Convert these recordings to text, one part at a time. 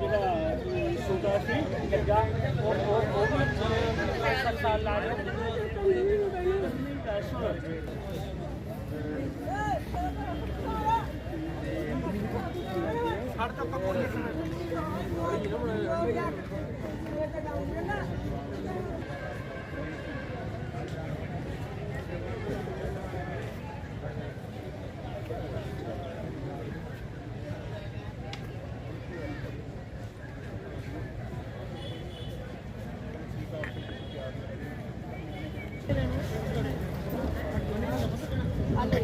ਜਿਹੜਾ ਸੁਲਤਾਨ ਸੀ ਗੱਗਾ ਉਹ ਉਹ ਉਹ ਵੀ ਸਰਕਾਰ ਲਾ ਰਿਹਾ ਹੜ ਤੱਕ ਕੋਈ ਨਹੀਂ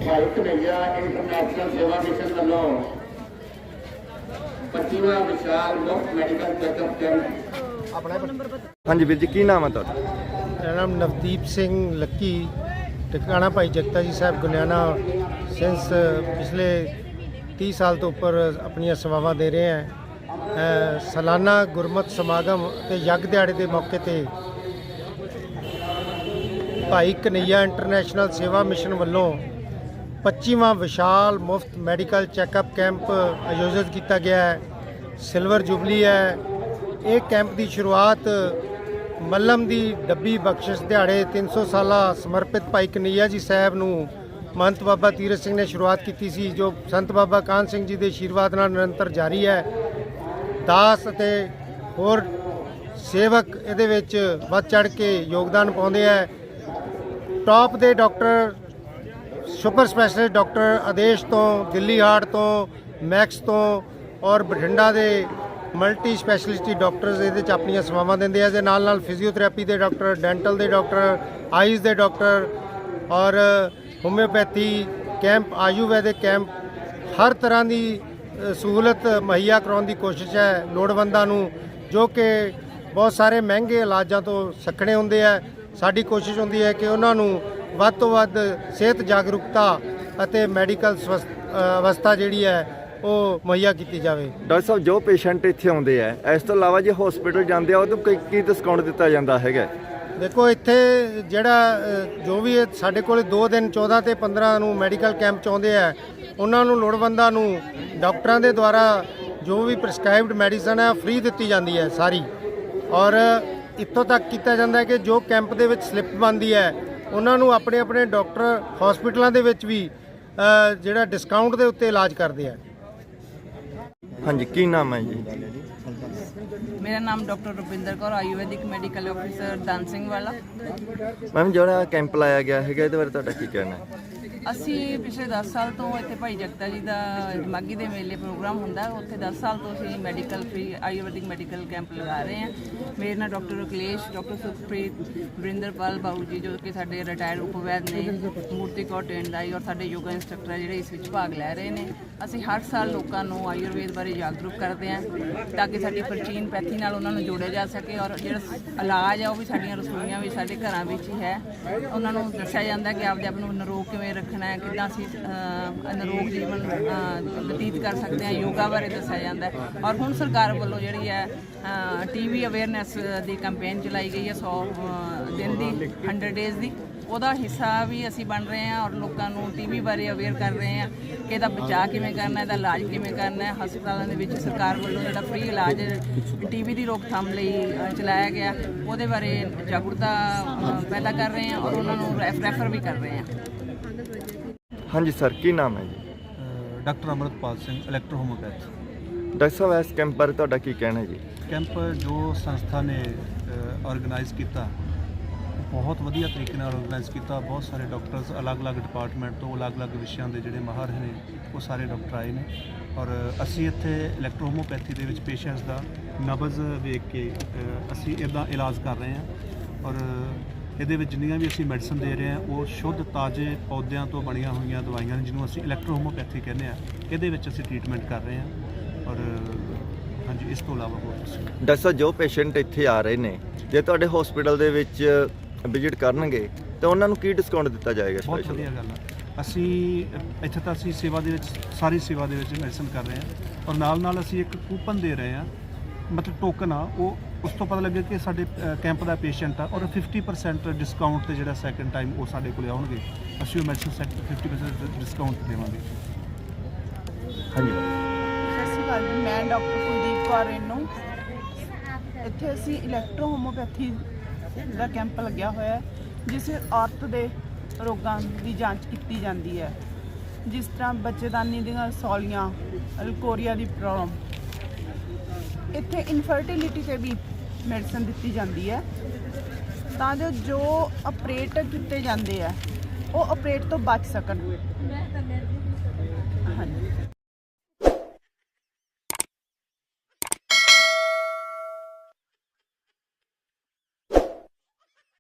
ਭਾਈ ਕਨਈਆ ਇੰਟਰਨੈਸ਼ਨਲ ਸੇਵਾ ਮਿਸ਼ਨ ਵੱਲੋਂ 25ਵਾਂ ਵਿਸ਼ਾਲ ਮੁਫਤ ਮੈਡੀਕਲ ਚੈੱਕਅਪ ਕੈਂਪ ਹਾਂਜੀ ਵੀਰ ਜੀ ਕੀ ਨਾਮ ਹੈ ਤੁਹਾਡਾ? ਮੇਰਾ ਨਾਮ ਨਵਦੀਪ ਸਿੰਘ ਲੱਕੀ ਟਿਕਾਣਾ ਭਾਈ ਜਗਤਾ ਜੀ ਸਾਹਿਬ ਗੁਨਿਆਣਾ ਸਿੰਸ ਪਿਛਲੇ 30 ਸਾਲ ਤੋਂ ਉੱਪਰ ਆਪਣੀਆਂ ਸੇਵਾਵਾਂ ਦੇ ਰਹੇ ਹਾਂ। ਸਾਲਾਨਾ ਗੁਰਮਤ ਸਮਾਗਮ ਤੇ ਯੱਗ ਦਿਹਾੜੇ ਦੇ ਮੌਕੇ ਤੇ ਭਾਈ ਕਨਈਆ ਇੰਟਰਨੈਸ਼ਨਲ ਸੇਵਾ ਮਿਸ਼ਨ ਵੱਲੋਂ 25ਵਾਂ ਵਿਸ਼ਾਲ ਮੁਫਤ ਮੈਡੀਕਲ ਚੈੱਕਅਪ ਕੈਂਪ ਆਯੋਜਿਤ ਕੀਤਾ ਗਿਆ ਹੈ। ਸਿਲਵਰ ਜੁਬਲੀ ਹੈ। ਇਹ ਕੈਂਪ ਦੀ ਸ਼ੁਰੂਆਤ ਮੱਲਮ ਦੀ ਡੱਬੀ ਬਖਸ਼ਿਸ਼ ਦਿਹਾੜੇ 300 ਸਾਲਾ ਸਮਰਪਿਤ ਭਾਈ ਕਨਈਆ ਜੀ ਸਾਹਿਬ ਨੂੰ ਮਹੰਤ ਬਾਬਾ ਤੀਰਥ ਸਿੰਘ ਨੇ ਸ਼ੁਰੂਆਤ ਕੀਤੀ ਸੀ, ਜੋ ਸੰਤ ਬਾਬਾ ਕਾਨ ਸਿੰਘ ਜੀ ਦੇ ਆਸ਼ੀਰਵਾਦ ਨਾਲ ਨਿਰੰਤਰ ਜਾਰੀ ਹੈ। ਦਾਸ ਅਤੇ ਹੋਰ ਸੇਵਕ ਇਹਦੇ ਵਿੱਚ ਵੱਧ ਚੜ ਕੇ ਯੋਗਦਾਨ ਪਾਉਂਦੇ ਹੈ। ਟਾਪ ਦੇ doctor super specialist doctor Adesh ਤੋਂ, ਦਿੱਲੀ ਹਾਰਟ ਤੋਂ, ਮੈਕਸ ਤੋਂ ਔਰ ਬਠਿੰਡਾ ਦੇ ਮਲਟੀ ਸਪੈਸ਼ਲਿਸਟੀ ਡਾਕਟਰਸ ਇਹਦੇ ਚ ਆਪਣੀਆਂ ਸੇਵਾਵਾਂ ਦਿੰਦੇ ਆ। ਦੇ ਨਾਲ ਨਾਲ ਫਿਜ਼ੀਓਥੈਰੇਪੀ ਦੇ ਡਾਕਟਰ, ਡੈਂਟਲ ਦੇ ਡਾਕਟਰ, ਆਈਜ਼ ਦੇ ਡਾਕਟਰ ਔਰ ਹੋਮਿਓਪੈਥੀ ਕੈਂਪ, ਆਯੁਰਵੈਦਿਕ ਕੈਂਪ, ਹਰ ਤਰ੍ਹਾਂ ਦੀ ਸਹੂਲਤ ਮੁਹੱਈਆ ਕਰਾਉਣ ਦੀ ਕੋਸ਼ਿਸ਼ ਹੈ ਲੋੜਵੰਦਾਂ ਨੂੰ, ਜੋ ਕਿ ਬਹੁਤ ਸਾਰੇ ਮਹਿੰਗੇ ਇਲਾਜਾਂ ਤੋਂ ਸੱਖਣੇ ਹੁੰਦੇ ਆ। ਸਾਡੀ ਕੋਸ਼ਿਸ਼ ਹੁੰਦੀ ਹੈ ਕਿ ਉਹਨਾਂ ਨੂੰ ਵੱਧ ਤੋਂ ਵੱਧ ਸਿਹਤ ਜਾਗਰੂਕਤਾ ਅਤੇ ਮੈਡੀਕਲ ਅਵਸਥਾ ਜਿਹੜੀ ਹੈ ਉਹ ਮੁਹੱਈਆ ਕੀਤੀ ਜਾਵੇ। ਡਾਕਟਰ ਸਾਹਿਬ ਜੋ ਪੇਸ਼ੈਂਟ ਇੱਥੇ ਆਉਂਦੇ ਆ ਇਸ ਤੋਂ ਇਲਾਵਾ ਜੇ ਹਸਪੀਟਲ ਜਾਂਦੇ ਆ ਉਹ ਤੋਂ ਕੀ ਕੀ ਡਿਸਕਾਊਂਟ ਦਿੱਤਾ ਜਾਂਦਾ ਹੈਗਾ? ਦੇਖੋ ਇੱਥੇ ਜਿਹੜਾ ਜੋ ਵੀ ਸਾਡੇ ਕੋਲ 2 ਦਿਨ 14 ਤੇ 15 ਨੂੰ ਮੈਡੀਕਲ ਕੈਂਪ ਚ ਆਉਂਦੇ ਆ ਉਹਨਾਂ ਨੂੰ ਲੋੜਵੰਦਾਂ ਨੂੰ ਡਾਕਟਰਾਂ ਦੇ ਦੁਆਰਾ ਜੋ ਵੀ ਪ੍ਰਿਸਕ੍ਰਾਈਬਡ ਮੈਡੀਸਨ ਹੈ ਫ੍ਰੀ ਦਿੱਤੀ ਜਾਂਦੀ ਹੈ ਸਾਰੀ। ਔਰ ਇੱਥੋਂ ਤੱਕ ਕੀਤਾ ਜਾਂਦਾ ਹੈ ਕਿ ਜੋ ਕੈਂਪ ਦੇ ਵਿੱਚ ਸਲਿੱਪ ਬਣਦੀ ਹੈ ਉਹਨਾਂ ਨੂੰ ਆਪਣੇ ਆਪਣੇ ਡਾਕਟਰ ਹਸਪੀਟਲਾਂ ਦੇ ਵਿੱਚ ਵੀ ਜਿਹੜਾ ਡਿਸਕਾਊਂਟ ਦੇ ਉੱਤੇ ਇਲਾਜ ਕਰਦੇ ਆ। ਹਾਂਜੀ ਕੀ ਨਾਮ ਹੈ ਜੀ? ਮੇਰਾ ਨਾਮ doctor Rupinder Kaur ayurvedic medical officer Dansingh Wala. Ma'am ਜਿਹੜਾ ਕੈਂਪ ਲਾਇਆ ਗਿਆ ਹੈਗਾ ਇਹਦੇ ਬਾਰੇ ਤੁਹਾਡਾ ਕੀ ਕਹਿਣਾ ਹੈ? ਅਸੀਂ ਪਿਛਲੇ 10 ਸਾਲ ਤੋਂ ਇੱਥੇ ਭਾਈ ਜਗਤਾ ਜੀ ਦਾ ਮਾਗੀ ਦੇ ਮੇਲੇ ਪ੍ਰੋਗਰਾਮ ਹੁੰਦਾ ਉੱਥੇ 10 ਸਾਲ ਤੋਂ ਅਸੀਂ medical free Ayurvedic medical camp ਲਗਾ ਰਹੇ ਹਾਂ। ਮੇਰੇ ਨਾਲ ਡਾਕਟਰ ਅਕਲੇਸ਼, ਡਾਕਟਰ ਸੁਖਪ੍ਰੀਤ, ਵਰਿੰਦਰਪਾਲ ਬਾਬੂ ਜੀ ਜੋ ਕਿ ਸਾਡੇ ਰਿਟਾਇਰਡ ਉਪਵੈਦ ਨੇ, ਮੂਰਤੀ ਕੌਰ ਟੇਂਡਾਈ ਔਰ ਸਾਡੇ ਯੋਗਾ ਇੰਸਟ੍ਰਕਟਰ ਜਿਹੜੇ ਇਸ ਵਿੱਚ ਭਾਗ ਲੈ ਰਹੇ ਨੇ। ਅਸੀਂ ਹਰ ਸਾਲ ਲੋਕਾਂ ਨੂੰ ਆਯੁਰਵੇਦ ਬਾਰੇ ਜਾਗਰੂਕ ਕਰਦੇ ਹਾਂ ਤਾਂ ਕਿ ਸਾਡੀ ਪ੍ਰਾਚੀਨ ਪੈਥੀ ਨਾਲ ਉਹਨਾਂ ਨੂੰ ਜੋੜਿਆ ਜਾ ਸਕੇ ਔਰ ਜਿਹੜਾ ਇਲਾਜ ਆ ਉਹ ਵੀ ਸਾਡੀਆਂ ਰਸੋਈਆਂ ਵਿੱਚ, ਸਾਡੇ ਘਰਾਂ ਵਿੱਚ ਹੀ ਹੈ। ਉਹਨਾਂ ਨੂੰ ਦੱਸਿਆ ਜਾਂਦਾ ਕਿ ਆਪਦੇ ਆਪ ਨੂੰ ਨਿਰੋਗ ਕਿਵੇਂ ਰੱਖਣਾ ਹੈ ਕਿੱਦਾਂ ਅਸੀਂ ਅਹ, ਨਿਰੋਗ ਜੀਵਨ ਬਤੀਤ ਕਰ ਸਕਦੇ ਹਾਂ ਯੋਗਾ ਬਾਰੇ ਦੱਸਿਆ ਜਾਂਦਾ ਔਰ ਹੁਣ ਸਰਕਾਰ ਵੱਲੋਂ ਜਿਹੜੀ ਹੈ ਟੀਵੀ ਅਵੇਅਰਨੈਸ ਦੀ ਕੈਂਪੇਨ ਚਲਾਈ ਗਈ ਹੈ 100 ਦਿਨ ਦੀ 100 ਡੇਜ਼ ਦੀ। ਉਹਦਾ ਹਿੱਸਾ ਵੀ ਅਸੀਂ ਬਣ ਰਹੇ ਹਾਂ ਔਰ ਲੋਕਾਂ ਨੂੰ ਟੀਵੀ ਬਾਰੇ ਅਵੇਅਰ ਕਰ ਰਹੇ ਹਾਂ ਕਿ ਇਹਦਾ ਬਚਾਅ ਕਿਵੇਂ ਕਰਨਾ ਹੈ ਇਹਦਾ ਇਲਾਜ ਕਿਵੇਂ ਕਰਨਾ ਹੈ। ਹਸਪਤਾਲਾਂ ਦੇ ਵਿੱਚ ਸਰਕਾਰ ਵੱਲੋਂ ਜਿਹੜਾ ਫ੍ਰੀ ਇਲਾਜ ਟੀਵੀ ਦੀ ਰੋਕਥਾਮ ਲਈ ਚਲਾਇਆ ਗਿਆ ਉਹਦੇ ਬਾਰੇ ਜਾਗਰੂਕਤਾ ਪੈਦਾ ਕਰ ਰਹੇ ਹਾਂ ਔਰ ਉਹਨਾਂ ਨੂੰ ਰੈਫ- ਰੈਫਰ ਵੀ ਕਰ ਰਹੇ ਹਾਂ। ਹਾਂਜੀ ਸਰ ਕੀ ਨਾਮ ਹੈ ਜੀ? Doctor Amritpal Singh electro homoeopath doctor ਸਾਹਿਬ ਇਸ ਕੈਂਪ ਬਾਰੇ ਤੁਹਾਡਾ ਕੀ ਕਹਿਣਾ ਹੈ ਜੀ? ਕੈਂਪ ਜੋ ਸੰਸਥਾ ਨੇ ਆਰਗੇਨਾਈਜ਼ ਕੀਤਾ ਬਹੁਤ ਵਧੀਆ ਤਰੀਕੇ ਨਾਲ ਆਰਗੇਨਾਈਜ਼ ਕੀਤਾ। ਬਹੁਤ ਸਾਰੇ ਡਾਕਟਰਸ ਅਲੱਗ-ਅਲੱਗ ਡਿਪਾਰਟਮੈਂਟ ਤੋਂ ਅਲੱਗ-ਅਲੱਗ ਵਿਸ਼ਿਆਂ ਦੇ ਜਿਹੜੇ ਮਾਹਰ ਨੇ ਉਹ ਸਾਰੇ ਡਾਕਟਰ ਆਏ ਨੇ। ਔਰ ਅਸੀਂ ਇੱਥੇ ਇਲੈਕਟ੍ਰੋ ਹੋਮੋਪੈਥੀ ਦੇ ਵਿੱਚ ਪੇਸ਼ੈਂਟਸ ਦਾ ਨਬਜ਼ ਵੇਖ ਕੇ ਅਸੀਂ ਇਹਦਾ ਇਲਾਜ ਕਰ ਰਹੇ ਹਾਂ। ਔਰ ਇਹਦੇ ਵਿੱਚ ਜਿੰਨੀਆਂ ਵੀ ਅਸੀਂ ਮੈਡੀਸਨ ਦੇ ਰਹੇ ਹਾਂ ਉਹ ਸ਼ੁੱਧ ਤਾਜ਼ੇ ਪੌਦਿਆਂ ਤੋਂ ਬਣੀਆਂ ਹੋਈਆਂ ਦਵਾਈਆਂ ਨੇ ਜਿਹਨੂੰ ਅਸੀਂ ਇਲੈਕਟ੍ਰੋ ਹੋਮੋਪੈਥੀ ਕਹਿੰਦੇ ਆ ਇਹਦੇ ਵਿੱਚ ਅਸੀਂ ਟ੍ਰੀਟਮੈਂਟ ਕਰ ਰਹੇ ਹਾਂ ਔਰ ਹਾਂਜੀ ਇਸ ਤੋਂ ਇਲਾਵਾ ਹੋਰ। ਡਾਕਟਰ ਸਾਹਿਬ ਜੋ ਪੇਸ਼ੈਂਟ ਇੱਥੇ ਆ ਰਹੇ ਨੇ ਜੇ ਤੁਹਾਡੇ ਹਸਪੀਟਲ ਦੇ ਵਿੱਚ ਵਿਜ਼ਿਟ ਕਰਨਗੇ ਤਾਂ ਉਹਨਾਂ ਨੂੰ ਕੀ ਡਿਸਕਾਊਂਟ ਦਿੱਤਾ ਜਾਏਗਾ ਬਹੁਤ ਵਧੀਆ ਗੱਲ ਆ। ਅਸੀਂ ਇੱਥੇ ਤਾਂ ਅਸੀਂ ਸੇਵਾ ਦੇ ਵਿੱਚ ਸਾਰੀ ਸੇਵਾ ਦੇ ਵਿੱਚ ਮੈਡੀਸਨ ਕਰ ਰਹੇ ਹਾਂ ਔਰ ਨਾਲ ਨਾਲ ਅਸੀਂ ਇੱਕ ਕੂਪਨ ਦੇ ਰਹੇ ਹਾਂ ਮਤਲਬ ਟੋਕਨ ਆ ਉਹ ਉਸ ਤੋਂ ਪਤਾ ਲੱਗਿਆ ਕਿ ਸਾਡੇ ਕੈਂਪ ਦਾ ਪੇਸ਼ੈਂਟ ਆ ਔਰ 50% ਡਿਸਕਾਊਂਟ ਤੇ ਜਿਹੜਾ ਸੈਕੰਡ ਟਾਈਮ ਉਹ ਸਾਡੇ ਕੋਲੇ ਆਉਣਗੇ। ਅਸੀਂ ਉਹ ਮੈਡੀਸਨ ਸੈਕਟਰ 50% ਡਿਸਕਾਊਂਟ ਦੇਵਾਂਗੇ। ਹਾਂਜੀ। ਸਤਿ ਸ਼੍ਰੀ ਅਕਾਲ ਜੀ, ਮੈਂ ਡਾਕਟਰ ਕੁਲਦੀਪ ਕੌਰ ਰੇਨੂ। ਇੱਥੇ ਅਸੀਂ ਇਲੈਕਟ੍ਰੋ ਹੋਮੋਪੈਥੀ ਦਾ ਕੈਂਪ ਲੱਗਿਆ ਹੋਇਆ ਹੈ, ਜਿਸ ਵਿੱਚ ਔਰਤ ਦੇ ਰੋਗਾਂ ਦੀ ਜਾਂਚ ਕੀਤੀ ਜਾਂਦੀ ਹੈ। ਜਿਸ ਤਰ੍ਹਾਂ ਬੱਚੇਦਾਨੀ ਦੀਆਂ ਸੌਲੀਆਂ, ਅਲਕੋਰੀਆ ਦੀ ਪ੍ਰੋਬਲਮ ਇੱਥੇ ਇਨਫਰਟੀਲਿਟੀ ਤੇ ਵੀ ਮੈਡੀਸਨ ਦਿੱਤੀ ਜਾਂਦੀ ਹੈ। ਤਾਂ ਜੋ ਜੋ ਆਪਰੇਟ ਕੀਤੇ ਜਾਂਦੇ ਆ, ਉਹ ਆਪਰੇਟ ਤੋਂ ਬਚ ਸਕਣ। ਹਾਂਜੀ।